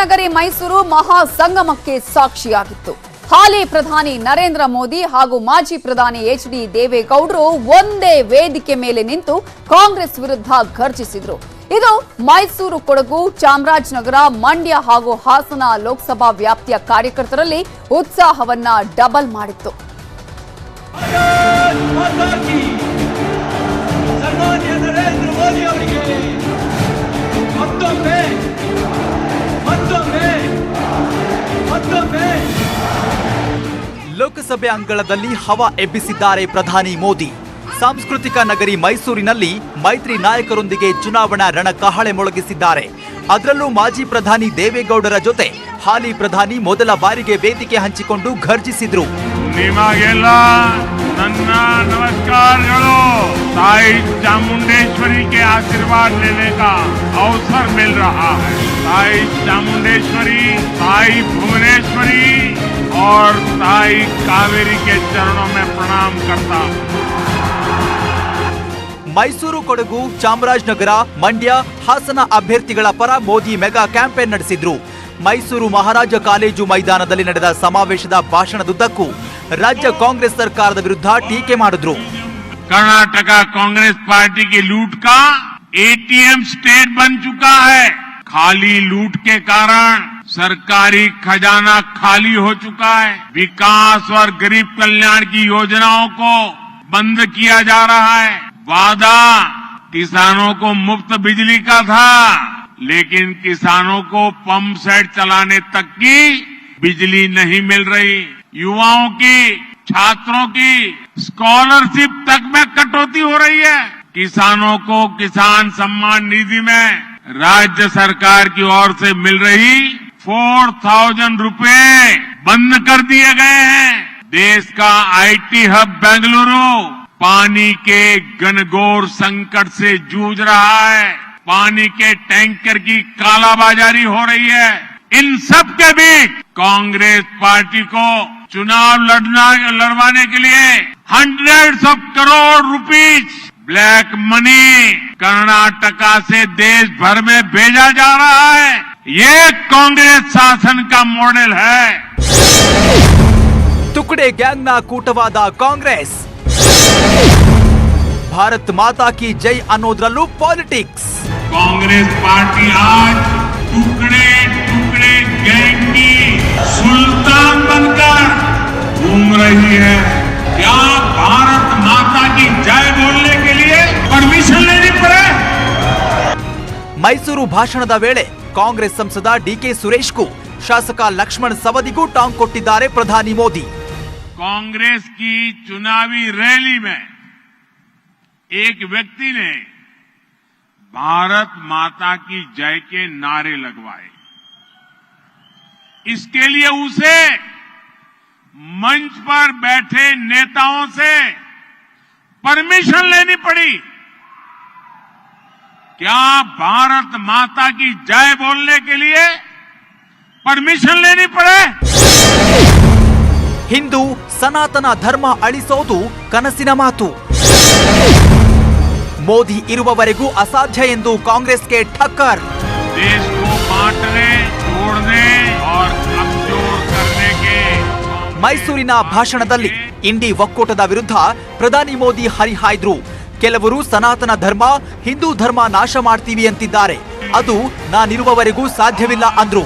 ನಗರಿ ಮೈಸೂರು ಮಹಾ ಸಂಗಮಕ್ಕೆ ಸಾಕ್ಷಿಯಾಗಿತ್ತು. ಹಾಲಿ ಪ್ರಧಾನಿ ನರೇಂದ್ರ ಮೋದಿ ಹಾಗೂ ಮಾಜಿ ಪ್ರಧಾನಿ ಎಚ್ ಡಿ ದೇವೇಗೌಡರು ಒಂದೇ ವೇದಿಕೆ ಮೇಲೆ ನಿಂತು ಕಾಂಗ್ರೆಸ್ ವಿರುದ್ಧ ಘರ್ಜಿಸಿದ್ರು. ಇದು ಮೈಸೂರು ಕೊಡಗು, ಚಾಮರಾಜನಗರ, ಮಂಡ್ಯ ಹಾಗೂ ಹಾಸನ ಲೋಕಸಭಾ ವ್ಯಾಪ್ತಿಯ ಕಾರ್ಯಕರ್ತರಲ್ಲಿ ಉತ್ಸಾಹವನ್ನ ಡಬಲ್ ಮಾಡಿತ್ತು. ಮೋದಿ ಅವರಿಗೆ ಲೋಕಸಭೆ ಅಂಗಳದಲ್ಲಿ ಹವಾ ಎಬ್ಬಿಸಿದ್ದಾರೆ ಪ್ರಧಾನಿ ಮೋದಿ. ಸಾಂಸ್ಕೃತಿಕ ನಗರಿ ಮೈಸೂರಿನಲ್ಲಿ ಮೈತ್ರಿ ನಾಯಕರೊಂದಿಗೆ ಚುನಾವಣಾ ರಣಕಹಳೆ ಮೊಳಗಿಸಿದ್ದಾರೆ. ಅದರಲ್ಲೂ ಮಾಜಿ ಪ್ರಧಾನಿ ದೇವೇಗೌಡರ ಜೊತೆ ಹಾಲಿ ಪ್ರಧಾನಿ ಮೊದಲ ಬಾರಿಗೆ ವೇದಿಕೆ ಹಂಚಿಕೊಂಡು ಘರ್ಜಿಸಿದ್ರು. ನಿಮಗೆಲ್ಲ ನನ್ನ ನಮಸ್ಕಾರಗಳು. ತಾಯಿ ಚಾಮುಂಡೇಶ್ವರಿ ಆಶೀರ್ವಾದ लेने का मिल रहा है और ताई कावेरी के चरणों में प्रणाम करता हूँ ಮೈಸೂರು ಕೊಡಗು ಚಾಮರಾಜನಗರ ಮಂಡ್ಯ ಹಾಸನ ಅಭ್ಯರ್ಥಿಗಳ ಪರ ಮೋದಿ ಮೆಗಾ ಕ್ಯಾಂಪೇನ್ ನಡೆಸಿದ್ರು ಮೈಸೂರು ಮಹಾರಾಜ ಕಾಲೇಜು ಮೈದಾನದಲ್ಲಿ ನಡೆದ ಸಮಾವೇಶದ ಭಾಷಣದುದ್ದಕ್ಕೂ ರಾಜ್ಯ ಕಾಂಗ್ರೆಸ್ ಸರ್ಕಾರದ ವಿರುದ್ಧ ಟೀಕೆ ಮಾಡಿದ್ರು कर्नाटका कांग्रेस पार्टी की लूट का एटीएम स्टेट बन चुका है खाली लूट के कारण सरकारी खजाना खाली हो चुका है। विकास और गरीब कल्याण की योजनाओं को बंद किया जा रहा है। वादा, किसानों को मुफ़्त बिजली का था, लेकिन किसानों को पंप सेट चलाने तक की बिजली नहीं मिल रही। युवाओं की, छात्रों की स्कॉलरशिप तक में कटौती हो रही है। किसानों को किसान सम्मान निधि में राज्य सरकार की ओर से मिल रही फोर थाउज़ेंड रुपये बंद कर दिए गए हैं। देश का आईटी हब बेंगलुरु पानी के घनघोर संकट से जूझ रहा है। पानी के टैंकर की कालाबाजारी हो रही है। इन सब के बीच कांग्रेस पार्टी को चुनाव लड़ना, लड़वाने के लिए hundreds of crore rupees black money Karnataka से देश भर में भेजा जा रहा है। ये कांग्रेस शासन का मॉडल है ತುಕಡೆ ಗ್ಯಾಂಗ್ನ ಕೂಟವಾದ ಕಾಂಗ್ರೆಸ್ ಭಾರತ್ ಮಾತಾ ಕಿ ಜೈ ಅನ್ನೋದ್ರಲ್ಲೂ ಪಾಲಿಟಿಕ್ಸ್ कांग्रेस पार्टी आज टुकड़े टुकड़े गैंग की सुल्तान बनकर घूम रही है क्या भारत माता की जय बोलने के लिए परमिशन लेनी पड़े ಮೈಸೂರು ಭಾಷಣದ ವೇಳೆ ಕಾಂಗ್ರೆಸ್ ಸಂಸದ ಡಿಕೆ ಸುರೇಶ್ಗೂ ಶಾಸಕ ಲಕ್ಷ್ಮಣ್ ಸವದಿಗೂ ಟಾಂಗ್ ಕೊಟ್ಟಿದ್ದಾರೆ ಪ್ರಧಾನಿ ಮೋದಿ कांग्रेस की चुनावी रैली में एक व्यक्ति ने भारत माता की जय के नारे लगवाए इसके लिए उसे मंच पर बैठे नेताओं से परमिशन लेनी पड़ी क्या भारत माता की जय बोलने के लिए परमिशन लेनी पड़े ಹಿಂದೂ ಸನಾತನ ಧರ್ಮ ಅಳಿಸೋದು ಕನಸಿನ ಮಾತು ಮೋದಿ ಇರುವವರೆಗೂ ಅಸಾಧ್ಯ ಎಂದು ಕಾಂಗ್ರೆಸ್ಗೆ ಠಕ್ಕರ್ देश को बांटने तोड़ने और कमजोर करने के ಮೈಸೂರಿನ ಭಾಷಣದಲ್ಲಿ ಇಂಡಿ ಒಕ್ಕೂಟದ ವಿರುದ್ಧ ಪ್ರಧಾನಿ ಮೋದಿ ಹರಿಹಾಯ್ದ್ರು ಕೆಲವರು ಸನಾತನ ಧರ್ಮ ಹಿಂದೂ ಧರ್ಮ ನಾಶ ಮಾಡ್ತೀವಿ ಅಂತಿದ್ದಾರೆ ಅದು ನಾನಿರುವವರೆಗೂ ಸಾಧ್ಯವಿಲ್ಲ ಅಂದ್ರು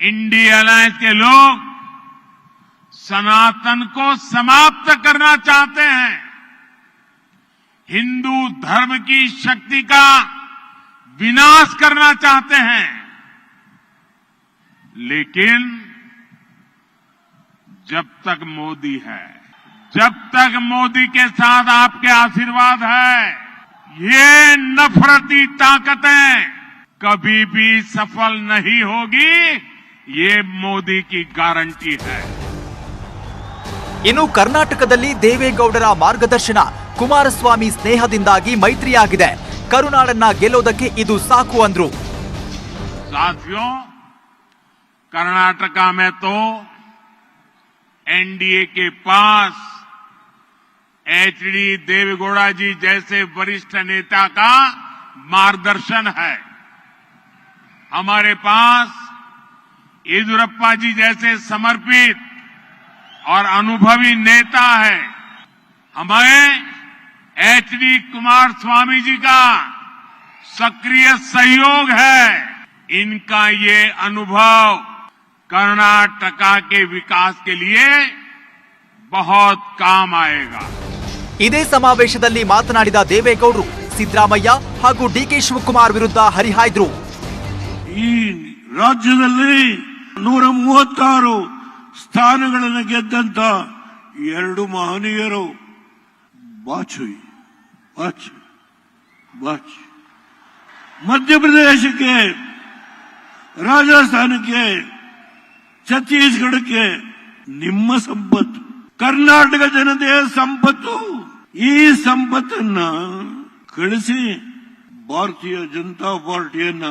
इंडी अलायंस के लोग सनातन को समाप्त करना चाहते हैं हिंदू धर्म की शक्ति का विनाश करना चाहते हैं लेकिन जब तक मोदी है जब तक मोदी के साथ आपके आशीर्वाद है ये नफरती ताकतें कभी भी सफल नहीं होगी ये मोदी की गारंटी है ಇನ್ನು ಕರ್ನಾಟಕದಲ್ಲಿ ದೇವೇಗೌಡರ ಮಾರ್ಗದರ್ಶನ ಕುಮಾರಸ್ವಾಮಿ ಸ್ನೇಹದಿಂದಾಗಿ ಮೈತ್ರಿಯಾಗಿದೆ ಕರುನಾಡನ್ನ ಗೆಲ್ಲೋದಕ್ಕೆ ಇದು ಸಾಕು ಅಂದ್ರು साथियों कर्नाटका में तो एनडीए के पास एचडी देवेगौड़ा जी जैसे वरिष्ठ नेता का मार्गदर्शन है। हमारे पास येदुरप्पा जी जैसे समर्पित और अनुभवी नेता है। हमें H D Kumaraswamy ji का सक्रिय सहयोग है। इनका ये अनुभव कर्नाटका के विकास के लिए बहुत काम आएगा। ಇದೇ ಸಮಾವೇಶದಲ್ಲಿ ಮಾತನಾಡಿದ ದೇವೇಗೌಡರು ಸಿದ್ದರಾಮಯ್ಯ ಹಾಗೂ ಡಿಕೆ ಶಿವಕುಮಾರ್ ವಿರುದ್ಧ ಹರಿಹಾಯ್ದ್ರು. ಈ ರಾಜ್ಯದಲ್ಲಿ ನೂರ ಮೂವತ್ತಾರು ಸ್ಥಾನಗಳನ್ನು ಗೆದ್ದಂತ ಎರಡು ಮಹನೀಯರು. ಬಾಚುಯಿ, ಬಾಚು ಮಧ್ಯ ಮಧ್ಯಪ್ರದೇಶಕ್ಕೆ, ರಾಜಸ್ಥಾನಕ್ಕೆ, ಛತ್ತೀಸ್ಗಢಕ್ಕೆ ನಿಮ್ಮ ಸಂಪತ್ತು. ಕರ್ನಾಟಕ ಜನತೆಯ ಸಂಪತ್ತು. ಈ ಸಂಪತ್ತನ್ನ ಕಳಿಸಿ ಭಾರತೀಯ ಜನತಾ ಪಾರ್ಟಿಯನ್ನ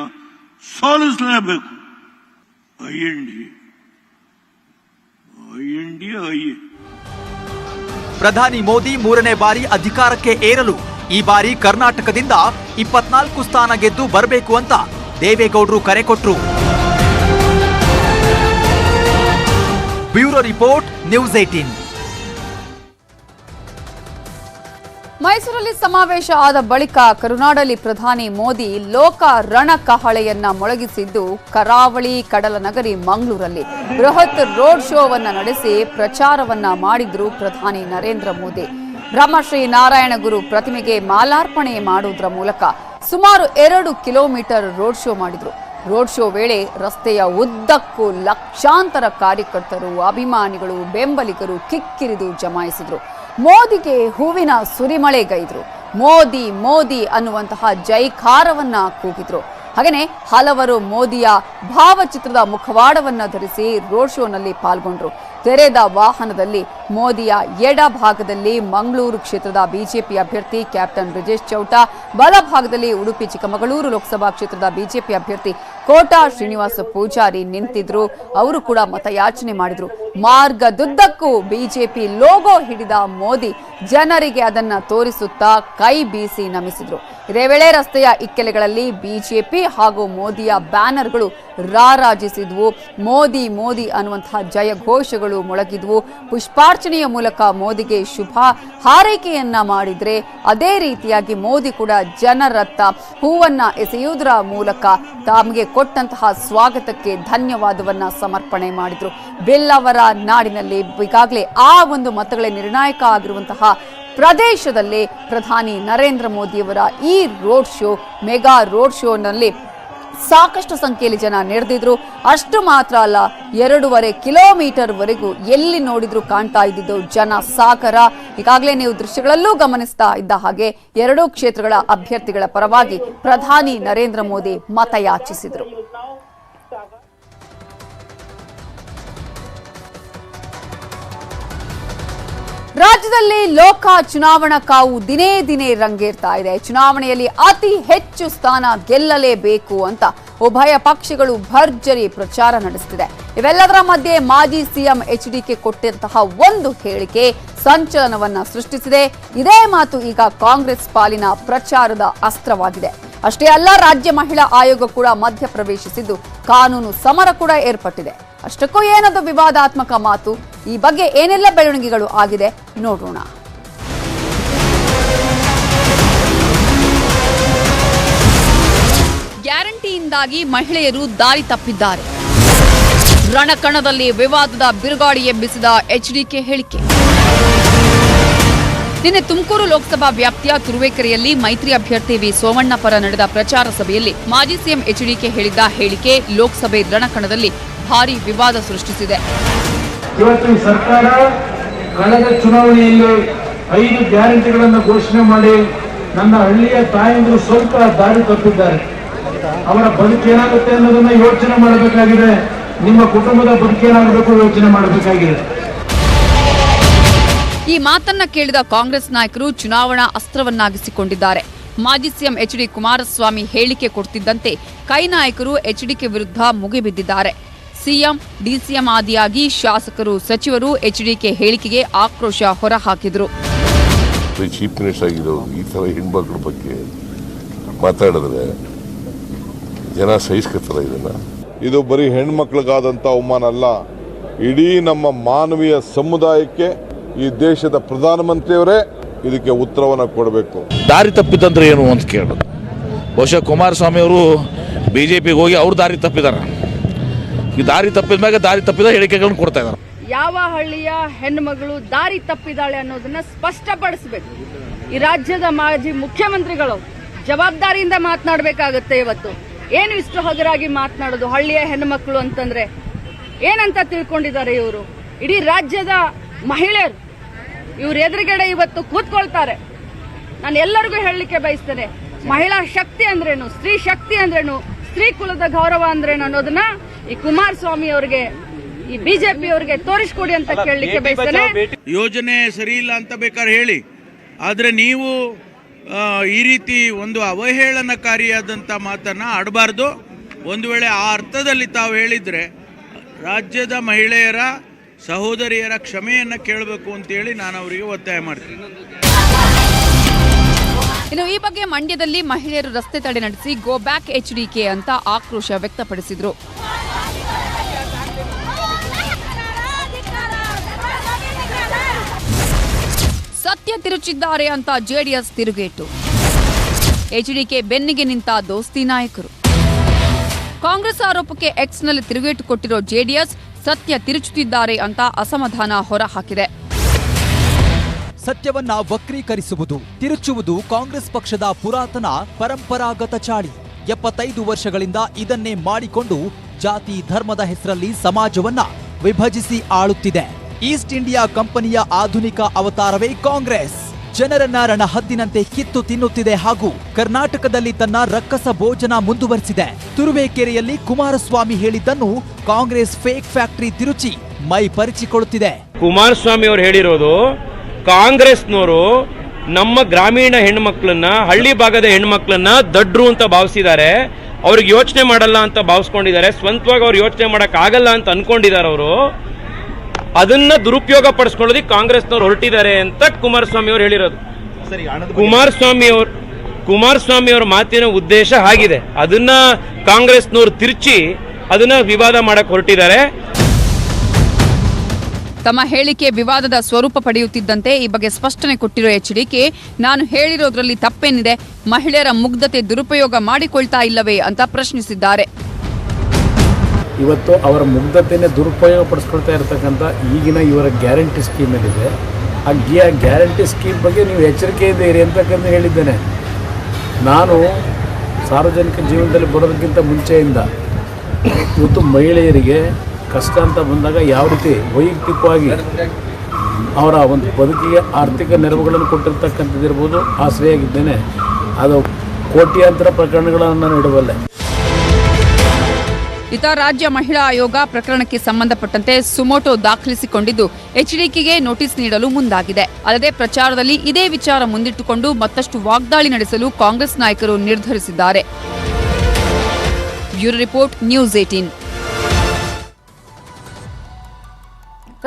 ಸೋಲಿಸಲೇಬೇಕು. I N D I D I ಪ್ರಧಾನಿ ಮೋದಿ ಮೂರನೇ ಬಾರಿ ಅಧಿಕಾರಕ್ಕೆ ಏರಲು ಈ ಬಾರಿ ಕರ್ನಾಟಕದಿಂದ ಇಪ್ಪತ್ನಾಲ್ಕು ಸ್ಥಾನ ಗೆದ್ದು ಬರಬೇಕು ಅಂತ ದೇವೇಗೌಡರು ಕರೆ ಕೊಟ್ರು. Bureau report, news eighteen. ಮೈಸೂರಲ್ಲಿ ಸಮಾವೇಶ ಆದ ಬಳಿಕ ಕರುನಾಡಲ್ಲಿ ಪ್ರಧಾನಿ ಮೋದಿ ಲೋಕ ರಣ ಕಹಳೆಯನ್ನ ಮೊಳಗಿಸಿದ್ದು ಕರಾವಳಿ ಕಡಲ ನಗರಿ ಮಂಗಳೂರಲ್ಲಿ. ಬೃಹತ್ ರೋಡ್ ಶೋವನ್ನ ನಡೆಸಿ ಪ್ರಚಾರವನ್ನ ಮಾಡಿದ್ರು ಪ್ರಧಾನಿ ನರೇಂದ್ರ ಮೋದಿ. ಬ್ರಹ್ಮಶ್ರೀ ನಾರಾಯಣ ಗುರು ಪ್ರತಿಮೆಗೆ ಮಾಲಾರ್ಪಣೆ ಮಾಡುವುದರ ಮೂಲಕ ಸುಮಾರು ಎರಡು ಕಿಲೋಮೀಟರ್ ರೋಡ್ ಶೋ ಮಾಡಿದ್ರು. ರೋಡ್ ಶೋ ವೇಳೆ ರಸ್ತೆಯ ಉದ್ದಕ್ಕೂ ಲಕ್ಷಾಂತರ ಕಾರ್ಯಕರ್ತರು, ಅಭಿಮಾನಿಗಳು, ಬೆಂಬಲಿಗರು ಕಿಕ್ಕಿರಿದು ಜಮಾಯಿಸಿದ್ರು. ಮೋದಿಗೆ ಹೂವಿನ ಸುರಿಮಳೆಗೈದ್ರು ಮೋದಿ ಮೋದಿ ಅನ್ನುವಂತಹ ಜೈಕಾರವನ್ನ ಕೂಗಿದ್ರು. ಹಾಗೆಯೇ ಹಲವರು ಮೋದಿಯ ಭಾವಚಿತ್ರದ ಮುಖವಾಡವನ್ನ ಧರಿಸಿ ರೋಡ್ ಶೋನಲ್ಲಿ ಪಾಲ್ಗೊಂಡ್ರು. ತೆರೆದ ವಾಹನದಲ್ಲಿ ಮೋದಿಯ ಎಡ ಭಾಗದಲ್ಲಿ ಮಂಗಳೂರು ಕ್ಷೇತ್ರದ ಬಿಜೆಪಿ ಅಭ್ಯರ್ಥಿ ಕ್ಯಾಪ್ಟನ್ ಬ್ರಿಜೇಶ್ ಚೌಟಾ ಬಲಭಾಗದಲ್ಲಿ ಉಡುಪಿ ಚಿಕ್ಕಮಗಳೂರು ಲೋಕಸಭಾ ಕ್ಷೇತ್ರದ ಬಿಜೆಪಿ ಅಭ್ಯರ್ಥಿ ಕೋಟಾ ಶ್ರೀನಿವಾಸ ಪೂಜಾರಿ ನಿಂತಿದ್ರು. ಅವರು ಕೂಡ ಮತಯಾಚನೆ ಮಾಡಿದ್ರು. ಮಾರ್ಗದುದ್ದಕ್ಕೂ ಬಿಜೆಪಿ ಲೋಗೋ ಹಿಡಿದ ಮೋದಿ ಜನರಿಗೆ ಅದನ್ನ ತೋರಿಸುತ್ತಾ ಕೈ ಬೀಸಿ ನಮಿಸಿದ್ರು. ಇದೇ ವೇಳೆ ರಸ್ತೆಯ ಇಕ್ಕೆಲೆಗಳಲ್ಲಿ ಬಿಜೆಪಿ ಹಾಗೂ ಮೋದಿಯ ಬ್ಯಾನರ್ಗಳು ರಾರಾಜಿಸಿದ್ವು. ಮೋದಿ ಮೋದಿ ಅನ್ನುವಂತಹ ಜಯ ಘೋಷಗಳು ಮೊಳಗಿದ್ವು. ಪುಷ್ಪಾರ್ಚನೆಯ ಮೂಲಕ ಮೋದಿಗೆ ಶುಭ ಹಾರೈಕೆಯನ್ನ ಮಾಡಿದ್ರೆ ಅದೇ ರೀತಿಯಾಗಿ ಮೋದಿ ಕೂಡ ಜನರತ್ತ ಹೂವನ್ನ ಎಸೆಯುವುದರ ಮೂಲಕ ತಮಗೆ ಕೊಟ್ಟಂತಹ ಸ್ವಾಗತಕ್ಕೆ ಧನ್ಯವಾದವನ್ನ ಸಮರ್ಪಣೆ ಮಾಡಿದ್ರು. ಬೆಲ್ಲವರ ನಾಡಿನಲ್ಲಿ ಈಗಾಗಲೇ ಆ ಒಂದು ಮತಗಳೇ ನಿರ್ಣಾಯಕ ಆಗಿರುವಂತಹ ಪ್ರದೇಶದಲ್ಲಿ ಪ್ರಧಾನಿ ನರೇಂದ್ರ ಮೋದಿಯವರ ಈ ರೋಡ್ ಶೋ, ಮೆಗಾ ರೋಡ್ ಶೋನಲ್ಲಿ ಸಾಕಷ್ಟು ಸಂಖ್ಯೆಯಲ್ಲಿ ಜನ ನೆರೆದಿದ್ರು ಅಷ್ಟು ಮಾತ್ರ ಅಲ್ಲ, ಎರಡೂವರೆ ಕಿಲೋಮೀಟರ್ ವರೆಗೂ ಎಲ್ಲಿ ನೋಡಿದ್ರು ಕಾಣ್ತಾ ಇದ್ದಿದ್ದು ಜನ ಸಾಗರ. ಈಗಾಗಲೇ ನೀವು ದೃಶ್ಯಗಳಲ್ಲೂ ಗಮನಿಸ್ತಾ ಇದ್ದ ಹಾಗೆ ಎರಡೂ ಕ್ಷೇತ್ರಗಳ ಅಭ್ಯರ್ಥಿಗಳ ಪರವಾಗಿ ಪ್ರಧಾನಿ ನರೇಂದ್ರ ಮೋದಿ ಮತಯಾಚಿಸಿದರು. ರಾಜ್ಯದಲ್ಲಿ ಲೋಕ ಚುನಾವಣಾ ಕಾವು ದಿನೇ ದಿನೇ ರಂಗೇರ್ತಾ ಇದೆ. ಚುನಾವಣೆಯಲ್ಲಿ ಅತಿ ಹೆಚ್ಚು ಸ್ಥಾನ ಗೆಲ್ಲಲೇಬೇಕು ಅಂತ ಉಭಯ ಪಕ್ಷಗಳು ಭರ್ಜರಿ ಪ್ರಚಾರ ನಡೆಸುತ್ತಿದೆ ಇವೆಲ್ಲದರ ಮಧ್ಯೆ ಮಾಜಿ ಸಿಎಂ ಎಚ್ ಡಿಕೆ ಕೊಟ್ಟಂತಹ ಒಂದು ಹೇಳಿಕೆ ಸಂಚಲನವನ್ನ ಸೃಷ್ಟಿಸಿದೆ. ಇದೇ ಮಾತು ಈಗ ಕಾಂಗ್ರೆಸ್ ಪಾಲಿನ ಪ್ರಚಾರದ ಅಸ್ತ್ರವಾಗಿದೆ. ಅಷ್ಟೇ ಅಲ್ಲ, ರಾಜ್ಯ ಮಹಿಳಾ ಆಯೋಗ ಕೂಡ ಮಧ್ಯಪ್ರವೇಶಿಸಿದ್ದು ಕಾನೂನು ಸಮರ ಕೂಡ ಏರ್ಪಟ್ಟಿದೆ. ಅಷ್ಟಕ್ಕೂ ಏನದು ವಿವಾದಾತ್ಮಕ ಮಾತು? ಈ ಬಗ್ಗೆ ಏನೆಲ್ಲ ಬೆಳವಣಿಗೆಗಳು ಆಗಿದೆ? ನೋಡೋಣ. ಗ್ಯಾರಂಟಿಯಿಂದಾಗಿ ಮಹಿಳೆಯರು ದಾರಿ ತಪ್ಪಿದ್ದಾರೆ. ರಣಕಣದಲ್ಲಿ ವಿವಾದದ ಬಿರುಗಾಡಿ ಎಬ್ಬಿಸಿದ ಎಚ್ಡಿಕೆ ಹೇಳಿಕೆ. ನಿನ್ನೆ ತುಮಕೂರು ಲೋಕಸಭಾ ವ್ಯಾಪ್ತಿಯ ತುರುವೇಕೆರೆಯಲ್ಲಿ ಮೈತ್ರಿ ಅಭ್ಯರ್ಥಿ ವಿ. ಸೋಮಣ್ಣ ಪರ ನಡೆದ ಪ್ರಚಾರ ಸಭೆಯಲ್ಲಿ ಮಾಜಿ ಸಿಎಂ ಎಚ್ಡಿಕೆ ಹೇಳಿದ್ದ ಹೇಳಿಕೆ ಲೋಕಸಭೆ ರಣಕಣದಲ್ಲಿ ಭಾರೀ ವಿವಾದ ಸೃಷ್ಟಿಸಿದೆ. ಇವತ್ತು ಸರ್ಕಾರ ಕಳೆದ ಚುನಾವಣೆಯಲ್ಲಿ ಐದು ಗ್ಯಾರಂಟಿಗಳನ್ನು ಘೋಷಣೆ ಮಾಡಿ ನನ್ನ ಹಳ್ಳಿಯ ತಾಯಂದಿರು ಸ್ವಲ್ಪ ದಾರಿ ತಪ್ಪಿದ್ದಾರೆ. ಅವರ ಬದುಕೇನಾಗುತ್ತೆ ಅನ್ನೋದನ್ನ ಯೋಚನೆ ಮಾಡಬೇಕಾಗಿದೆ. ನಿಮ್ಮ ಕುಟುಂಬದ ಬದುಕೇನಾಗಬೇಕು ಯೋಚನೆ ಮಾಡಬೇಕಾಗಿದೆ. ಈ ಮಾತನ್ನ ಕೇಳಿದ ಕಾಂಗ್ರೆಸ್ ನಾಯಕರು ಚುನಾವಣಾ ಅಸ್ತ್ರವನ್ನಾಗಿಸಿಕೊಂಡಿದ್ದಾರೆ. ಮಾಜಿ ಸಿಎಂ ಎಚ್ ಡಿ ಕುಮಾರಸ್ವಾಮಿ ಹೇಳಿಕೆ ಕೊಡ್ತಿದ್ದಂತೆ ಕೈ ನಾಯಕರು ಎಚ್ಡಿಕೆ ವಿರುದ್ಧ ಮುಗಿಬಿದ್ದಿದ್ದಾರೆ. ಸಿಎಂ ಡಿಸಿಎಂ ಆದಿಯಾಗಿ ಶಾಸಕರು ಸಚಿವರು ಎಚ್ಡಿಕೆ ಹೇಳಿಕೆಗೆ ಆಕ್ರೋಶ ಹೊರಹಾಕಿದರು. ಚೀಫ್ ಮಿನಿಸ್ಟರ್ ಆಗಿರೋರು ಈ ಥರ ಹೆಣ್ಮಕ್ಳ ಬಗ್ಗೆ ಮಾತಾಡಿದ್ರೆ ಜನ ಸಹಿಸ್ಕೊತಾರ ಇದನ್ನ. ಇದು ಬರೀ ಹೆಣ್ಮಕ್ಳಿಗಾದಂಥ ಅವಮಾನ ಅಲ್ಲ ಇಡೀ ನಮ್ಮ ಮಾನವೀಯ ಸಮುದಾಯಕ್ಕೆ ಈ ದೇಶದ ಪ್ರಧಾನಮಂತ್ರಿಯವರೇ ಇದಕ್ಕೆ ಉತ್ತರವನ್ನು ಕೊಡಬೇಕು. ದಾರಿ ತಪ್ಪಿದಂದ್ರೆ ಏನು ಅಂತ ಕೇಳೋದು. ಬಹುಶಃ ಕುಮಾರಸ್ವಾಮಿ ಅವರು ಬಿ ಜೆ ಪಿಗೆ ಹೋಗಿ ಅವ್ರು ದಾರಿ ತಪ್ಪಿದಾರೆ. ಈ ದಾರಿ ತಪ್ಪಿದ ಮ್ಯಾಗ ದಾರಿ ತಪ್ಪಿದ ಹೇಳಿಕೆಗಳನ್ನು ಕೊಡ್ತಾ ಇದ್ದಾರೆ ಯಾವ ಹಳ್ಳಿಯ ಹೆಣ್ಮಗಳು ದಾರಿ ತಪ್ಪಿದಾಳೆ ಅನ್ನೋದನ್ನ ಸ್ಪಷ್ಟಪಡಿಸಬೇಕು. ಈ ರಾಜ್ಯದ ಮಾಜಿ ಮುಖ್ಯಮಂತ್ರಿಗಳು ಜವಾಬ್ದಾರಿಯಿಂದ ಮಾತನಾಡಬೇಕಾಗತ್ತೆ ಇವತ್ತು. ಏನು ಇಷ್ಟು ಹಗರಾಗಿ ಮಾತನಾಡೋದು ಹಳ್ಳಿಯ ಹೆಣ್ಮಕ್ಳು ಅಂತಂದ್ರೆ? ಏನಂತ ತಿಳ್ಕೊಂಡಿದ್ದಾರೆ ಇವರು? ಇಡೀ ರಾಜ್ಯದ ಮಹಿಳೆಯರು ಇವ್ರ ಎದುರುಗಡೆ ಇವತ್ತು ಕೂತ್ಕೊಳ್ತಾರೆ. ನಾನು ಎಲ್ಲರಿಗೂ ಹೇಳಲಿಕ್ಕೆ ಬಯಸ್ತೇನೆ, ಮಹಿಳಾ ಶಕ್ತಿ ಅಂದ್ರೇನು, ಸ್ತ್ರೀ ಶಕ್ತಿ ಅಂದ್ರೇನು, ಸ್ತ್ರೀ ಕುಲದ ಗೌರವ ಅಂದ್ರೇನು ಅನ್ನೋದನ್ನ ಈ ಕುಮಾರಸ್ವಾಮಿ ಅವರಿಗೆ ಈ ಬಿಜೆಪಿ ಅವರಿಗೆ ತೋರಿಸ್ಕೊಡಿ ಅಂತ ಕೇಳಲಿಕ್ಕೆ ಬಯಸ್ತೇನೆ. ಯೋಜನೆ ಸರಿ ಇಲ್ಲ ಅಂತ ಬೇಕಾದ್ರೆ ಹೇಳಿ. ಆದರೆ ನೀವು ಈ ರೀತಿ ಒಂದು ಅವಹೇಳನಕಾರಿಯಾದಂಥ ಮಾತನ್ನು ಆಡಬಾರ್ದು. ಒಂದು ವೇಳೆ ಆ ಅರ್ಥದಲ್ಲಿ ತಾವು ಹೇಳಿದರೆ ರಾಜ್ಯದ ಮಹಿಳೆಯರ ಸಹೋದರಿಯರ ಕ್ಷಮೆಯನ್ನು ಕೇಳಬೇಕು ಅಂತೇಳಿ ನಾನು ಅವರಿಗೆ ಒತ್ತಾಯ ಮಾಡ್ತೀನಿ. ಇನ್ನು ಈ ಬಗ್ಗೆ ಮಂಡ್ಯದಲ್ಲಿ ಮಹಿಳೆಯರು ರಸ್ತೆ ತಡೆ ನಡೆಸಿ go back H D K ಅಂತ ಆಕ್ರೋಶ ವ್ಯಕ್ತಪಡಿಸಿದ್ರು. ಸತ್ಯ ತಿರುಚಿದ್ದಾರೆ ಅಂತ ಜೆಡಿಎಸ್ ತಿರುಗೇಟು. ಎಚ್ಡಿಕೆ ಬೆನ್ನಿಗೆ ನಿಂತ ದೋಸ್ತಿ ನಾಯಕರು. ಕಾಂಗ್ರೆಸ್ ಆರೋಪಕ್ಕೆ ಎಕ್ಸ್ನಲ್ಲಿ ತಿರುಗೇಟು ಕೊಟ್ಟಿರೋ ಜೆಡಿಎಸ್ ಸತ್ಯ ತಿರುಚುತ್ತಿದ್ದಾರೆ ಅಂತ ಅಸಮಾಧಾನ ಹೊರಹಾಕಿದೆ. ಸತ್ಯವನ್ನ ವಕ್ರೀಕರಿಸುವುದು, ತಿರುಚುವುದು ಕಾಂಗ್ರೆಸ್ ಪಕ್ಷದ ಪುರಾತನ ಪರಂಪರಾಗತ ಚಾಳಿ. ಎಪ್ಪತ್ತೈದು ವರ್ಷಗಳಿಂದ ಇದನ್ನೇ ಮಾಡಿಕೊಂಡು ಜಾತಿ ಧರ್ಮದ ಹೆಸರಲ್ಲಿ ಸಮಾಜವನ್ನ ವಿಭಜಿಸಿ ಆಳುತ್ತಿದೆ. ಈಸ್ಟ್ ಇಂಡಿಯಾ ಕಂಪನಿಯ ಆಧುನಿಕ ಅವತಾರವೇ ಕಾಂಗ್ರೆಸ್. ಜನರನ್ನ ರಣಹದ್ದಿನಂತೆ ಕಿತ್ತು ತಿನ್ನುತ್ತಿದೆ ಹಾಗೂ ಕರ್ನಾಟಕದಲ್ಲಿ ತನ್ನ ರಕ್ಕಸ ಭೋಜನ ಮುಂದುವರೆಸಿದೆ. ತುರುವೇಕೆರೆಯಲ್ಲಿ ಕುಮಾರಸ್ವಾಮಿ ಹೇಳಿದ್ದನ್ನು ಕಾಂಗ್ರೆಸ್ ಫೇಕ್ ಫ್ಯಾಕ್ಟರಿ ತಿರುಚಿ ಮೈ ಪರಿಚಿಕೊಳ್ಳುತ್ತಿದೆ. ಕುಮಾರಸ್ವಾಮಿ ಅವರು ಹೇಳಿರೋದು ಕಾಂಗ್ರೆಸ್ನವರು ನಮ್ಮ ಗ್ರಾಮೀಣ ಹೆಣ್ಮಕ್ಳನ್ನ, ಹಳ್ಳಿ ಭಾಗದ ಹೆಣ್ಮಕ್ಳನ್ನ ದಡ್ರು ಅಂತ ಭಾವಿಸಿದ್ದಾರೆ. ಅವ್ರಿಗೆ ಯೋಚನೆ ಮಾಡಲ್ಲ ಅಂತ ಭಾವಿಸ್ಕೊಂಡಿದ್ದಾರೆ. ಸ್ವಂತವಾಗಿ ಅವ್ರು ಯೋಚನೆ ಮಾಡೋಕ್ಕಾಗಲ್ಲ ಅಂತ ಅನ್ಕೊಂಡಿದ್ದಾರೆ ಅವರು. ಅದನ್ನ ದುರುಪಯೋಗ ಪಡಿಸ್ಕೊಳ್ಳೋದಕ್ಕೆ ಕಾಂಗ್ರೆಸ್ನವ್ರು ಹೊರಟಿದ್ದಾರೆ ಅಂತ ಕುಮಾರಸ್ವಾಮಿ ಅವರು ಹೇಳಿರೋದು. ಕುಮಾರಸ್ವಾಮಿ ಅವರು ಕುಮಾರಸ್ವಾಮಿ ಅವರ ಮಾತಿನ ಉದ್ದೇಶ ಆಗಿದೆ. ಅದನ್ನ ಕಾಂಗ್ರೆಸ್ನವ್ರು ತಿರುಚಿ ಅದನ್ನ ವಿವಾದ ಮಾಡಕ್ ಹೊರಟಿದ್ದಾರೆ. ತಮ್ಮ ಹೇಳಿಕೆ ವಿವಾದದ ಸ್ವರೂಪ ಪಡೆಯುತ್ತಿದ್ದಂತೆ ಈ ಬಗ್ಗೆ ಸ್ಪಷ್ಟನೆ ಕೊಟ್ಟಿರೋ ಎಚ್ಡಿಕೆ ನಾನು ಹೇಳಿರೋದ್ರಲ್ಲಿ ತಪ್ಪೇನಿದೆ. ಮಹಿಳೆಯರ ಮುಗ್ಧತೆ ದುರುಪಯೋಗ ಮಾಡಿಕೊಳ್ತಾ ಇಲ್ಲವೇ ಅಂತ ಪ್ರಶ್ನಿಸಿದ್ದಾರೆ. ಇವತ್ತು ಅವರ ಮುಗ್ಧತೆಯೇ ದುರುಪಯೋಗ ಪಡಿಸ್ಕೊಳ್ತಾ ಇರತಕ್ಕಂಥ ಈಗಿನ ಇವರ ಗ್ಯಾರಂಟಿ ಸ್ಕೀಮ್ ಏನಿದೆ ಆ ಗ್ಯಾ ಗ್ಯಾರಂಟಿ ಸ್ಕೀಮ್ ಬಗ್ಗೆ ನೀವು ಎಚ್ಚರಿಕೆಯಿಂದ ಇರಿ ಅಂತಕ್ಕಂಥ ಹೇಳಿದ್ದೇನೆ. ನಾನು ಸಾರ್ವಜನಿಕ ಜೀವನದಲ್ಲಿ ಬರೋದಕ್ಕಿಂತ ಮುಂಚೆಯಿಂದ ಇವತ್ತು ಮಹಿಳೆಯರಿಗೆ ಕಷ್ಟ ಅಂತ ಬಂದಾಗ ಯಾವ ರೀತಿ ವೈಯಕ್ತಿಕವಾಗಿ ಅವರ ಒಂದು ಬದುಕಿಗೆ ಆರ್ಥಿಕ ನೆರವುಗಳನ್ನು ಕೊಟ್ಟಿರ್ತಕ್ಕಂಥದ್ದಿರ್ಬೋದು ಆಶ್ರಯಾಗಿದ್ದೇನೆ ಅದು ಕೋಟ್ಯಾಂತರ ಪ್ರಕರಣಗಳನ್ನು ನಾನು ಇಡಬಲ್ಲೆ. ಇತ ರಾಜ್ಯ ಮಹಿಳಾ ಆಯೋಗ ಪ್ರಕರಣಕ್ಕೆ ಸಂಬಂಧಪಟ್ಟಂತೆ ಸುಮೋಟೋ ದಾಖಲಿಸಿಕೊಂಡಿದ್ದು, ಎಚ್ಡಿಕೆಗೆ ನೋಟಿಸ್ ನೀಡಲು ಮುಂದಾಗಿದೆ. ಅಲ್ಲದೆ ಪ್ರಚಾರದಲ್ಲಿ ಇದೇ ವಿಚಾರ ಮುಂದಿಟ್ಟುಕೊಂಡು ಮತ್ತಷ್ಟು ವಾಗ್ದಾಳಿ ನಡೆಸಲು ಕಾಂಗ್ರೆಸ್ ನಾಯಕರು ನಿರ್ಧರಿಸಿದ್ದಾರೆ. Bureau report, news eighteen.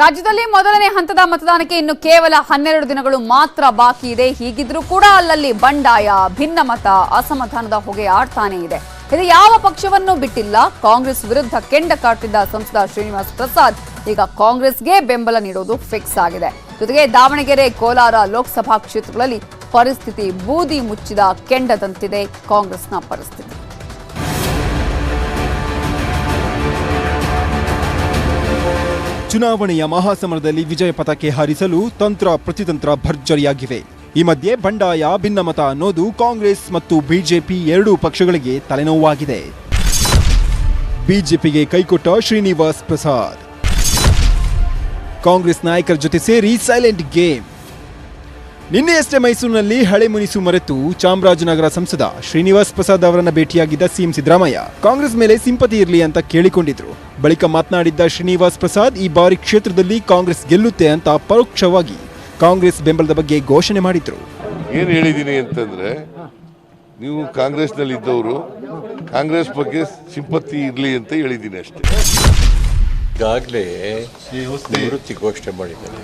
ರಾಜ್ಯದಲ್ಲಿ ಮೊದಲನೇ ಹಂತದ ಮತದಾನಕ್ಕೆ ಇನ್ನು ಕೇವಲ ಹನ್ನೆರಡು ದಿನಗಳು ಮಾತ್ರ ಬಾಕಿ ಇದೆ. ಹೀಗಿದ್ರೂ ಕೂಡ ಅಲ್ಲಲ್ಲಿ ಬಂಡಾಯ ಭಿನ್ನಮತ ಅಸಮಾಧಾನದ ಹೊಗೆ ಆಡ್ತಾನೇ ಇದೆ. ಇದು ಯಾವ ಪಕ್ಷವನ್ನು ಬಿಟ್ಟಿಲ್ಲ. ಕಾಂಗ್ರೆಸ್ ವಿರುದ್ಧ ಕೆಂಡ ಕಾಟಿದ್ದ ಸಂಸದ ಶ್ರೀನಿವಾಸ್ ಪ್ರಸಾದ್ ಈಗ ಕಾಂಗ್ರೆಸ್ಗೆ ಬೆಂಬಲ ನೀಡೋದು ಫಿಕ್ಸ್ ಆಗಿದೆ. ಜೊತೆಗೆ ದಾವಣಗೆರೆ, ಕೋಲಾರ ಲೋಕಸಭಾ ಕ್ಷೇತ್ರಗಳಲ್ಲಿ ಪರಿಸ್ಥಿತಿ ಬೂದಿ ಮುಚ್ಚಿದ ಕೆಂಡದಂತಿದೆ ಕಾಂಗ್ರೆಸ್ನ ಪರಿಸ್ಥಿತಿ. ಚುನಾವಣೆಯ ಮಹಾಸಮರದಲ್ಲಿ ವಿಜಯ ಪತಾಕೆ ಹಾರಿಸಲು ತಂತ್ರ ಪ್ರತಿತಂತ್ರ ಭರ್ಜರಿಯಾಗಿವೆ. ಈ ಮಧ್ಯೆ ಬಂಡಾಯ, ಭಿನ್ನಮತ ಅನ್ನೋದು ಕಾಂಗ್ರೆಸ್ ಮತ್ತು ಬಿಜೆಪಿ ಎರಡೂ ಪಕ್ಷಗಳಿಗೆ ತಲೆನೋವಾಗಿದೆ. ಬಿಜೆಪಿಗೆ ಕೈಕೊಟ್ಟ ಶ್ರೀನಿವಾಸ್ ಪ್ರಸಾದ್. ಕಾಂಗ್ರೆಸ್ ನಾಯಕರ ಜೊತೆ ಸೇರಿ ಸೈಲೆಂಟ್ ಗೇಮ್ ನಿನ್ನೆಯಷ್ಟೇ ಮೈಸೂರಿನಲ್ಲಿ ಹಳೆ ಮುನಿಸು ಮರೆತು ಚಾಮರಾಜನಗರ ಸಂಸದ ಶ್ರೀನಿವಾಸ್ ಪ್ರಸಾದ್ ಅವರನ್ನ ಭೇಟಿಯಾಗಿದ್ದ ಸಿಎಂ ಸಿದ್ದರಾಮಯ್ಯ ಕಾಂಗ್ರೆಸ್ ಮೇಲೆ ಸಿಂಪತಿ ಇರಲಿ ಅಂತ ಕೇಳಿಕೊಂಡಿದ್ರು. ಬಳಿಕ ಮಾತನಾಡಿದ್ದ ಶ್ರೀನಿವಾಸ್ ಪ್ರಸಾದ್ ಈ ಬಾರಿ ಕ್ಷೇತ್ರದಲ್ಲಿ ಕಾಂಗ್ರೆಸ್ ಗೆಲ್ಲುತ್ತೆ ಅಂತ ಪರೋಕ್ಷವಾಗಿ ಕಾಂಗ್ರೆಸ್ ಬೆಂಬಲದ ಬಗ್ಗೆ ಘೋಷಣೆ ಮಾಡಿದ್ರು. ಏನು ಹೇಳಿದ್ದೀನಿ ಅಂತಂದ್ರೆ ನೀವು ಕಾಂಗ್ರೆಸ್ನಲ್ಲಿ ಇದ್ದವರು ಕಾಂಗ್ರೆಸ್ ಬಗ್ಗೆ ಸಿಂಪತಿ ಇರಲಿ ಅಂತ ಹೇಳಿದ್ದೀನಿ ಅಷ್ಟೇ. ಈಗಾಗಲೇ ನಿವೃತ್ತಿ ಘೋಷಣೆ ಮಾಡಿದ್ದಾರೆ.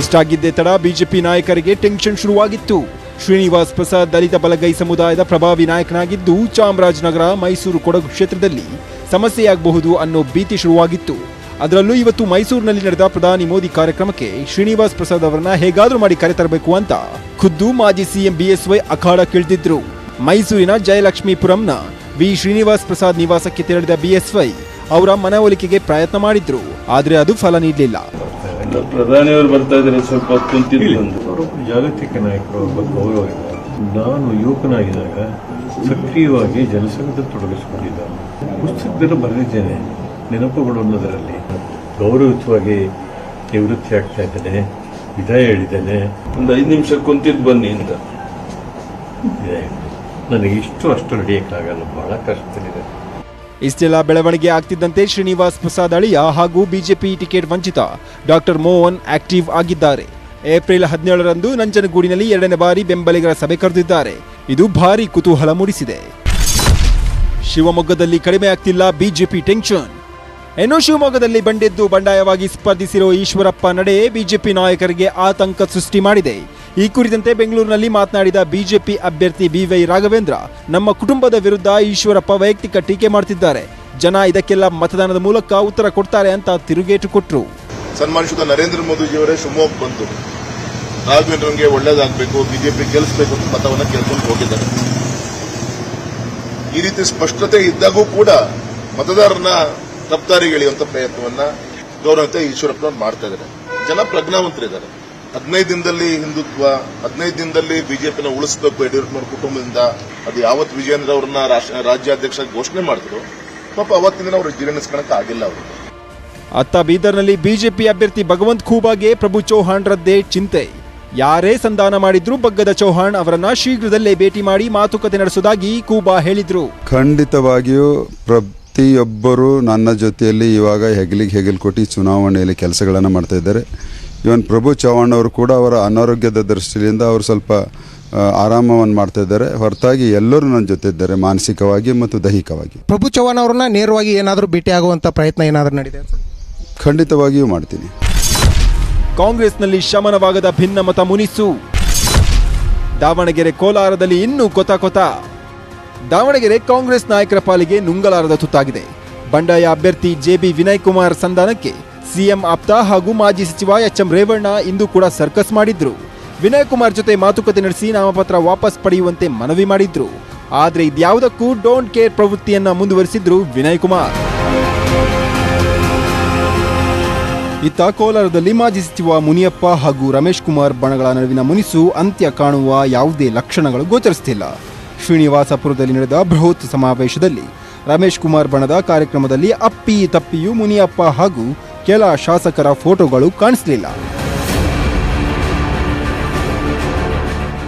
ಇಷ್ಟಾಗಿದ್ದೇ ತಡ ಬಿಜೆಪಿ ನಾಯಕರಿಗೆ ಟೆನ್ಷನ್ ಶುರುವಾಗಿತ್ತು. ಶ್ರೀನಿವಾಸ್ ಪ್ರಸಾದ್ ದಲಿತ ಬಲಗೈ ಸಮುದಾಯದ ಪ್ರಭಾವಿ ನಾಯಕನಾಗಿದ್ದು ಚಾಮರಾಜನಗರ ಮೈಸೂರು ಕೊಡಗು ಕ್ಷೇತ್ರದಲ್ಲಿ ಸಮಸ್ಯೆಯಾಗಬಹುದು ಅನ್ನೋ ಭೀತಿ ಶುರುವಾಗಿತ್ತು. ಅದರಲ್ಲೂ ಇವತ್ತು ಮೈಸೂರಿನಲ್ಲಿ ನಡೆದ ಪ್ರಧಾನಿ ಮೋದಿ ಕಾರ್ಯಕ್ರಮಕ್ಕೆ ಶ್ರೀನಿವಾಸ್ ಪ್ರಸಾದ್ ಅವರನ್ನ ಹೇಗಾದ್ರೂ ಮಾಡಿ ಕರೆತರಬೇಕು ಅಂತ ಖುದ್ದು ಮಾಜಿ ಸಿಎಂ ಬಿಎಸ್ವೈ ಅಖಾಡಕ್ಕಿಳಿದಿದ್ರು ಮೈಸೂರಿನ ಜಯಲಕ್ಷ್ಮೀಪುರಂನ ವಿ ಶ್ರೀನಿವಾಸ್ ಪ್ರಸಾದ್ ನಿವಾಸಕ್ಕೆ ತೆರಳಿದ ಬಿಎಸ್ವೈ ಅವರ ಮನವೊಲಿಕೆಗೆ ಪ್ರಯತ್ನ ಮಾಡಿದ್ರು. ಆದ್ರೆ ಅದು ಫಲ ನೀಡಲಿಲ್ಲ. ಪ್ರಧಾನಿಯವರು ಬರ್ತಾ ಇದ್ದಾರೆ ಸ್ವಲ್ಪ ಜಾಗತಿಕ ನಾಯಕರು ಗೌರವ ನಾನು ಯುವಕನಾಗಿದ್ದಾಗ ಸಕ್ರಿಯವಾಗಿ ಜನಸಂಘದಲ್ಲಿ ತೊಡಗಿಸಿಕೊಂಡಿದ್ದೆ. ಪುಸ್ತಕದಲ್ಲಿ ಬರೆದಿದ್ದೇನೆ. ನೆನಪುಗಳು ಅನ್ನೋದರಲ್ಲಿ ಗೌರವಯುತವಾಗಿ ನಿವೃತ್ತಿ ಆಗ್ತಾ ಇದ್ದೇನೆ. ವಿದಾಯ ಹೇಳಿದ್ದೇನೆ. ಒಂದು ಐದು ನಿಮಿಷ ಕುಂತಿದ್ದು ಬನ್ನಿ ಅಂತ. ನನಗೆ ಇಷ್ಟು ಅಷ್ಟು ನಡೆಯಕ್ಕಾಗಲ್ಲ. ಬಹಳ ಕಷ್ಟದಲ್ಲಿದೆ. ಇಷ್ಟೆಲ್ಲ ಬೆಳವಣಿಗೆ ಆಗ್ತಿದ್ದಂತೆ ಶ್ರೀನಿವಾಸ್ ಪ್ರಸಾದ್ ಅಳಿಯ ಹಾಗೂ ಬಿಜೆಪಿ ಟಿಕೆಟ್ ವಂಚಿತ ಡಾಕ್ಟರ್ ಮೋಹನ್ ಆಕ್ಟಿವ್ ಆಗಿದ್ದಾರೆ. ಏಪ್ರಿಲ್ ಹದಿನೇಳರಂದು ನಂಜನಗೂಡಿನಲ್ಲಿ ಎರಡನೇ ಬಾರಿ ಬೆಂಬಲಿಗರ ಸಭೆ ಕರೆದಿದ್ದಾರೆ. ಇದು ಭಾರಿ ಕುತೂಹಲ ಮೂಡಿಸಿದೆ. ಶಿವಮೊಗ್ಗದಲ್ಲಿ ಕಡಿಮೆ ಆಗ್ತಿಲ್ಲ ಬಿಜೆಪಿ ಟೆನ್ಷನ್. ಇನ್ನು ಶಿವಮೊಗ್ಗದಲ್ಲಿ ಬಂಡೆದ್ದು ಬಂಡಾಯವಾಗಿ ಸ್ಪರ್ಧಿಸಿರೋ ಈಶ್ವರಪ್ಪ ನಡೆ ಬಿಜೆಪಿ ನಾಯಕರಿಗೆ ಆತಂಕ ಸೃಷ್ಟಿ ಮಾಡಿದೆ. ಈ ಕುರಿತಂತೆ ಬೆಂಗಳೂರಿನಲ್ಲಿ ಮಾತನಾಡಿದ ಬಿಜೆಪಿ ಅಭ್ಯರ್ಥಿ ಬಿವೈ ರಾಘವೇಂದ್ರ, ನಮ್ಮ ಕುಟುಂಬದ ವಿರುದ್ಧ ಈಶ್ವರಪ್ಪ ವೈಯಕ್ತಿಕ ಟೀಕೆ ಮಾಡ್ತಿದ್ದಾರೆ. ಜನ ಇದಕ್ಕೆಲ್ಲ ಮತದಾನದ ಮೂಲಕ ಉತ್ತರ ಕೊಡ್ತಾರೆ ಅಂತ ತಿರುಗೇಟು ಕೊಟ್ಟರು ಸನ್ಮಾನಿಸಿದ ನರೇಂದ್ರ ಮೋದಿಜಿಯವರೇ ಶಿವಮೊಗ್ಗ ಬಂತು ರಾಘವೇಂದ್ರನ್ಗೆ ಒಳ್ಳೇದಾಗಬೇಕು, ಬಿಜೆಪಿ ಗೆಲ್ಲಿಸಬೇಕು ಅಂತ ಮತವನ್ನ ಕೇಳ್ಕೊಂಡು ಹೋಗಿದ್ದಾರೆ. ಈ ರೀತಿ ಸ್ಪಷ್ಟತೆ ಇದ್ದಾಗೂ ಕೂಡ ಮತದಾರರನ್ನ ತಪ್ಪದಾರಿಗೆಳೆಯುವಂತ ಪ್ರಯತ್ನವನ್ನ ಗೌರವಂತ ಈಶ್ವರಪ್ಪನವ್ರು ಮಾಡ್ತಾ ಇದ್ದಾರೆ. ಜನ ಪ್ರಜ್ಞಾವಂತರಿದ್ದಾರೆ. ಹದಿನೈದು ದಿನದಲ್ಲಿ ಹಿಂದುತ್ವ ಹದಿನೈದು ದಿನದಲ್ಲಿ ಬಿಜೆಪಿನ ಉಳಿಸಬೇಕು ಯಡಿಯೂರಪ್ಪನವ್ರ ಕುಟುಂಬದಿಂದ ಅದು ಯಾವತ್ತು ವಿಜೇಂದ್ರ ಅವ್ರನ್ನ ರಾಷ್ಟ್ರ- ರಾಜ್ಯಾಧ್ಯಕ್ಷ ಘೋಷಣೆ ಮಾಡಿದ್ರು ಪಾಪ ಅವತ್ತಿನ ಅವರು ಜೀರ್ಣಿಸ್ಕೊಳಕ್ ಆಗಿಲ್ಲ ಅವರು. ಅತ್ತ ಬೀದರ್ನಲ್ಲಿ ಬಿಜೆಪಿ ಅಭ್ಯರ್ಥಿ ಭಗವಂತ್ ಖೂಬಾಗೆ ಪ್ರಭು ಚೌಹಾಣ್ರದ್ದೇ ಚಿಂತೆ. ಯಾರೇ ಸಂಧಾನ ಮಾಡಿದ್ರೂ ಬಗ್ಗದ ಚೌಹಾಣ್ ಅವರನ್ನ ಶೀಘ್ರದಲ್ಲೇ ಭೇಟಿ ಮಾಡಿ ಮಾತುಕತೆ ನಡೆಸುವುದಾಗಿ ಕೂಬಾ ಹೇಳಿದ್ರು. ಖಂಡಿತವಾಗಿಯೂ ಪ್ರತಿಯೊಬ್ಬರು ನನ್ನ ಜೊತೆಯಲ್ಲಿ ಇವಾಗ ಹೆಗಲಿಗೆ ಹೆಗಲು ಕೊಟ್ಟು ಚುನಾವಣೆಯಲ್ಲಿ ಕೆಲಸಗಳನ್ನು ಮಾಡ್ತಾ ಇದ್ದಾರೆ. ಇವನ್ ಪ್ರಭು ಚವ್ಹಾಣ್ ಅವರು ಕೂಡ ಅವರ ಅನಾರೋಗ್ಯದ ದೃಷ್ಟಿಯಿಂದ ಅವರು ಸ್ವಲ್ಪ ಆರಾಮವನ್ನು ಮಾಡ್ತಾ ಇದ್ದಾರೆ. ಹೊರತಾಗಿ ಎಲ್ಲರೂ ನನ್ನ ಜೊತೆ ಇದ್ದಾರೆ ಮಾನಸಿಕವಾಗಿ ಮತ್ತು ದೈಹಿಕವಾಗಿ. ಪ್ರಭು ಚವ್ಹಾಣ್ ಅವ್ರನ್ನ ನೇರವಾಗಿ ಏನಾದರೂ ಭೇಟಿ ಆಗುವಂತ ಪ್ರಯತ್ನ ಏನಾದರೂ ನಡೆದಿದೆ ಖಂಡಿತವಾಗಿಯೂ ಮಾಡ್ತೀನಿ. ಕಾಂಗ್ರೆಸ್ನಲ್ಲಿ ಶಮನವಾಗದ ಭಿನ್ನಮತ ಮುನಿಸು. ದಾವಣಗೆರೆ ಕೋಲಾರದಲ್ಲಿ ಇನ್ನೂ ಕೊತ ಕೊತ. ದಾವಣಗೆರೆ ಕಾಂಗ್ರೆಸ್ ನಾಯಕರ ಪಾಲಿಗೆ ನುಂಗಲಾರದ ತುತ್ತಾಗಿದೆ. ಬಂಡಾಯ ಅಭ್ಯರ್ಥಿ ಜೆಬಿ ವಿನಯ್ ಕುಮಾರ್ ಸಂಧಾನಕ್ಕೆ ಸಿಎಂ ಆಪ್ತ ಹಾಗೂ ಮಾಜಿ ಸಚಿವ ಎಚ್ ಎಂ ರೇವಣ್ಣ ಇಂದು ಕೂಡ ಸರ್ಕಸ್ ಮಾಡಿದ್ರು. ವಿನಯ್ ಕುಮಾರ್ ಜೊತೆ ಮಾತುಕತೆ ನಡೆಸಿ ನಾಮಪತ್ರ ವಾಪಸ್ ಪಡೆಯುವಂತೆ ಮನವಿ ಮಾಡಿದ್ರು. ಆದರೆ ಇದ್ಯಾವುದಕ್ಕೂ ಡೋಂಟ್ ಕೇರ್ ಪ್ರವೃತ್ತಿಯನ್ನ ಮುಂದುವರಿಸಿದ್ರು ವಿನಯ್ ಕುಮಾರ್ ಇತ್ತ ಕೋಲಾರದಲ್ಲಿ ಮಾಜಿ ಸಚಿವ ಮುನಿಯಪ್ಪ ಹಾಗೂ ರಮೇಶ್ ಕುಮಾರ್ ಬಣಗಳ ನಡುವಿನ ಮುನಿಸು ಅಂತ್ಯ ಕಾಣುವ ಯಾವುದೇ ಲಕ್ಷಣಗಳು ಗೋಚರಿಸುತ್ತಿಲ್ಲ ಶ್ರೀನಿವಾಸಪುರದಲ್ಲಿ ನಡೆದ ಬೃಹತ್ ಸಮಾವೇಶದಲ್ಲಿ ರಮೇಶ್ ಕುಮಾರ್ ಬಣದ ಕಾರ್ಯಕ್ರಮದಲ್ಲಿ ಅಪ್ಪಿ ತಪ್ಪಿಯು ಮುನಿಯಪ್ಪ ಹಾಗೂ ಕೆಲ ಶಾಸಕರ ಫೋಟೋಗಳು ಕಾಣಿಸಲಿಲ್ಲ.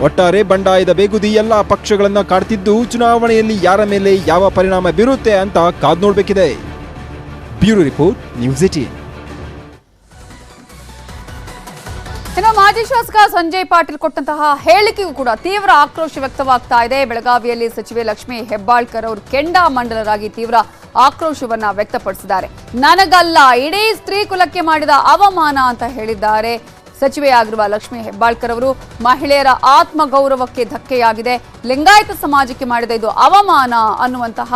ಒಟ್ಟಾರೆ ಬಂಡಾಯದ ಬೇಗುದಿ ಎಲ್ಲ ಪಕ್ಷಗಳನ್ನ ಕಾಡ್ತಿದ್ದು, ಚುನಾವಣೆಯಲ್ಲಿ ಯಾರ ಮೇಲೆ ಯಾವ ಪರಿಣಾಮ ಬೀರುತ್ತೆ ಅಂತ ಕಾದ್ ನೋಡಬೇಕಿದೆ. ಬ್ಯೂರೋ ರಿಪೋರ್ಟ್, ನ್ಯೂಸ್ ಏಟೀನ್ ಮಾಜಿ ಶಾಸಕ ಸಂಜಯ್ ಪಾಟೀಲ್ ಕೊಟ್ಟಂತಹ ಹೇಳಿಕೆಗೂ ಕೂಡ ತೀವ್ರ ಆಕ್ರೋಶ ವ್ಯಕ್ತವಾಗ್ತಾ ಇದೆ. ಬೆಳಗಾವಿಯಲ್ಲಿ ಸಚಿವೆ ಲಕ್ಷ್ಮಿ ಹೆಬ್ಬಾಳ್ಕರ್ ಅವರು ಕೆಂಡಾಮಂಡಲರಾಗಿ ತೀವ್ರ ಆಕ್ರೋಶವನ್ನ ವ್ಯಕ್ತಪಡಿಸಿದ್ದಾರೆ. ನನಗಲ್ಲ, ಇಡೀ ಸ್ತ್ರೀ ಕುಲಕ್ಕೆ ಮಾಡಿದ ಅವಮಾನ ಅಂತ ಹೇಳಿದ್ದಾರೆ. ಸಚಿವೆಯಾಗಿರುವ ಲಕ್ಷ್ಮಿ ಹೆಬ್ಬಾಳ್ಕರ್ ಅವರು ಮಹಿಳೆಯರ ಆತ್ಮಗೌರವಕ್ಕೆ ಧಕ್ಕೆಯಾಗಿದೆ. ಲಿಂಗಾಯತ ಸಮಾಜಕ್ಕೆ ಮಾಡಿದ ಇದು ಅವಮಾನ ಅನ್ನುವಂತಹ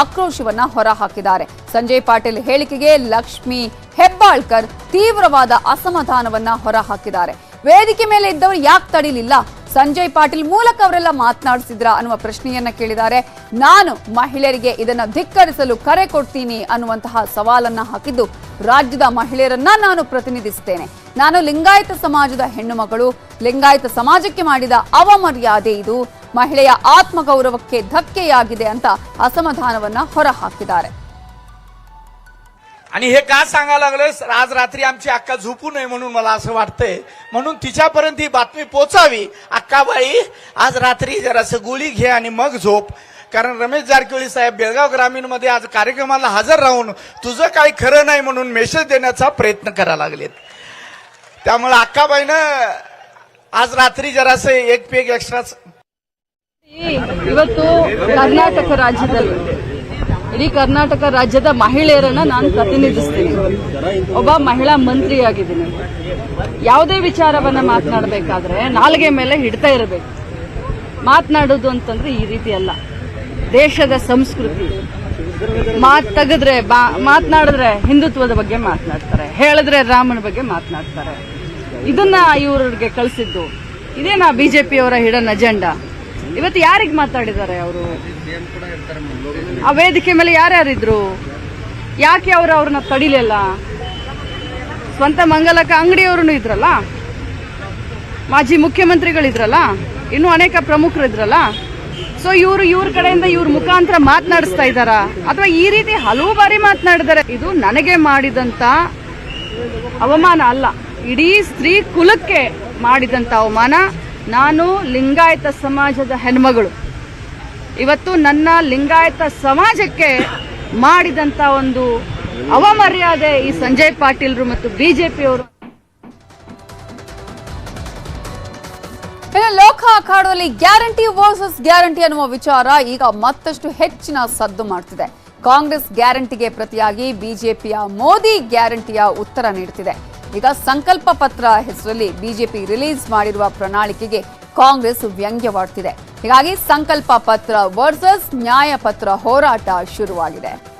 ಆಕ್ರೋಶವನ್ನ ಹೊರಹಾಕಿದ್ದಾರೆ. ಸಂಜಯ್ ಪಾಟೀಲ್ ಹೇಳಿಕೆಗೆ ಲಕ್ಷ್ಮಿ ಹೆಬ್ಬಾಳ್ಕರ್ ತೀವ್ರವಾದ ಅಸಮಾಧಾನವನ್ನ ಹೊರಹಾಕಿದ್ದಾರೆ. ವೇದಿಕೆ ಮೇಲೆ ಇದ್ದವರು ಯಾಕೆ ತಡಿಲಿಲ್ಲ? ಸಂಜಯ್ ಪಾಟೀಲ್ ಮೂಲಕ ಅವರೆಲ್ಲ ಮಾತನಾಡಿಸಿದ್ರ ಅನ್ನುವ ಪ್ರಶ್ನೆಯನ್ನ ಕೇಳಿದ್ದಾರೆ. ನಾನು ಮಹಿಳೆಯರಿಗೆ ಇದನ್ನ ಧಿಕ್ಕರಿಸಲು ಕರೆ ಕೊಡ್ತೀನಿ ಅನ್ನುವಂತಹ ಸವಾಲನ್ನ ಹಾಕಿದ್ದು ರಾಜ್ಯದ ಮಹಿಳೆಯರನ್ನ ನಾನು ಪ್ರತಿನಿಧಿಸುತ್ತೇನೆ ನಾನು ಲಿಂಗಾಯತ ಸಮಾಜದ ಹೆಣ್ಣು ಮಗಳು ಲಿಂಗಾಯತ ಸಮಾಜಕ್ಕೆ ಮಾಡಿದ ಅವಮರ್ಯಾದೆ ಇದು. ಮಹಿಳೆಯ ಆತ್ಮಗೌರವಕ್ಕೆ ಧಕ್ಕೆಯಾಗಿದೆ ಅಂತ ಅಸಮಾಧಾನವನ್ನ ಹೊರಹಾಕಿದ್ದಾರೆ. आणि हे का सांगायला लागलं आज रात्री आमची अक्का झोपू नये म्हणून मला असं वाटतंय म्हणून तिच्यापर्यंत ही बातमी पोचावी अक्काबाई आज रात्री जरासं गोळी घे आणि मग झोप कारण रमेश जारकिहोळी साहेब बेळगाव ग्रामीण मध्ये आज कार्यक्रमाला हजर राहून तुझं काही खरं नाही म्हणून मेसेज देण्याचा प्रयत्न करायला लागलेत त्यामुळे अक्काबाईनं आज रात्री जरासं एक पेग एक्स्ट्रा ಇವತ್ತು ಕರ್ನಾಟಕ ರಾಜ್ಯದಲ್ಲಿ ಇಡೀ ಕರ್ನಾಟಕ ರಾಜ್ಯದ ಮಹಿಳೆಯರನ್ನ ನಾನು ಪ್ರತಿನಿಧಿಸ್ತೀನಿ. ಒಬ್ಬ ಮಹಿಳಾ ಮಂತ್ರಿಯಾಗಿದ್ದೀನಿ. ಯಾವುದೇ ವಿಚಾರವನ್ನ ಮಾತನಾಡಬೇಕಾದ್ರೆ ನಾಲ್ಗೆ ಮೇಲೆ ಹಿಡ್ತಾ ಇರಬೇಕು. ಮಾತನಾಡೋದು ಅಂತಂದ್ರೆ ಈ ರೀತಿ ಅಲ್ಲ. ದೇಶದ ಸಂಸ್ಕೃತಿ. ಮಾತ್ ತೆಗೆದ್ರೆ ಮಾತನಾಡಿದ್ರೆ ಹಿಂದುತ್ವದ ಬಗ್ಗೆ ಮಾತನಾಡ್ತಾರೆ. ಹೇಳಿದ್ರೆ ರಾಮನ ಬಗ್ಗೆ ಮಾತನಾಡ್ತಾರೆ. ಇದನ್ನ ಇವರಿಗೆ ಕಳಿಸಿದ್ದು. ಇದೇನಾ ಬಿಜೆಪಿಯವರ ಹಿಡನ್ ಅಜೆಂಡಾ. ಇವತ್ತು ಯಾರಿಗೆ ಮಾತಾಡಿದ್ದಾರೆ ಅವರು? ಆ ವೇದಿಕೆ ಮೇಲೆ ಯಾರ್ಯಾರಿದ್ರು? ಯಾಕೆ ಅವರು ಅವ್ರನ್ನ ತಡಿಲಿಲ್ಲ? ಸ್ವಂತ ಮಂಗಲಕ ಅಂಗಡಿಯವ್ರೂ ಇದ್ರಲ್ಲ? ಮಾಜಿ ಮುಖ್ಯಮಂತ್ರಿಗಳಿದ್ರಲ್ಲ? ಇನ್ನು ಅನೇಕ ಪ್ರಮುಖರು ಇದ್ರಲ್ಲ ಸೊ ಇವರು ಇವ್ರ ಕಡೆಯಿಂದ ಇವ್ರ ಮುಖಾಂತರ ಮಾತನಾಡಿಸ್ತಾ ಇದ್ದಾರಾ? ಅಥವಾ ಈ ರೀತಿ ಹಲವು ಬಾರಿ ಮಾತನಾಡಿದ್ದಾರೆ? ಇದು ನನಗೆ ಮಾಡಿದಂತ ಅವಮಾನ ಅಲ್ಲ. ಇಡೀ ಸ್ತ್ರೀ ಕುಲಕ್ಕೆ ಮಾಡಿದಂತ ಅವಮಾನ. ನಾನು ಲಿಂಗಾಯತ ಸಮಾಜದ ಹೆಣ್ಮಗಳು. ಇವತ್ತು ನನ್ನ ಲಿಂಗಾಯತ ಸಮಾಜಕ್ಕೆ ಮಾಡಿದಂತ ಒಂದು ಅವಮರ್ಯಾದೆ ಈ ಸಂಜಯ್ ಪಾಟೀಲ್ರು ಮತ್ತು ಬಿಜೆಪಿಯವರು ಲೋಕ ಅಖಾಡದಲ್ಲಿ ಗ್ಯಾರಂಟಿ ವರ್ಸಸ್ ಗ್ಯಾರಂಟಿ ಅನ್ನುವ ವಿಚಾರ ಈಗ ಮತ್ತಷ್ಟು ಹೆಚ್ಚಿನ ಸದ್ದು ಮಾಡ್ತಿದೆ. ಕಾಂಗ್ರೆಸ್ ಗ್ಯಾರಂಟಿಗೆ ಪ್ರತಿಯಾಗಿ ಬಿಜೆಪಿಯ ಮೋದಿ ಗ್ಯಾರಂಟಿಯ ಉತ್ತರ ನೀಡುತ್ತಿದೆ ಈಗ ಸಂಕಲ್ಪ ಪತ್ರ ಹೆಸರಲ್ಲಿ ಬಿಜೆಪಿ ರಿಲೀಸ್ ಮಾಡಿರುವ ಪ್ರಣಾಳಿಕೆಗೆ ಕಾಂಗ್ರೆಸ್ ವ್ಯಂಗ್ಯವಾಡ್ತಿದೆ. ಹೀಗಾಗಿ ಸಂಕಲ್ಪ ಪತ್ರ ವರ್ಸಸ್ ನ್ಯಾಯಪತ್ರ ಹೋರಾಟ ಶುರುವಾಗಿದೆ.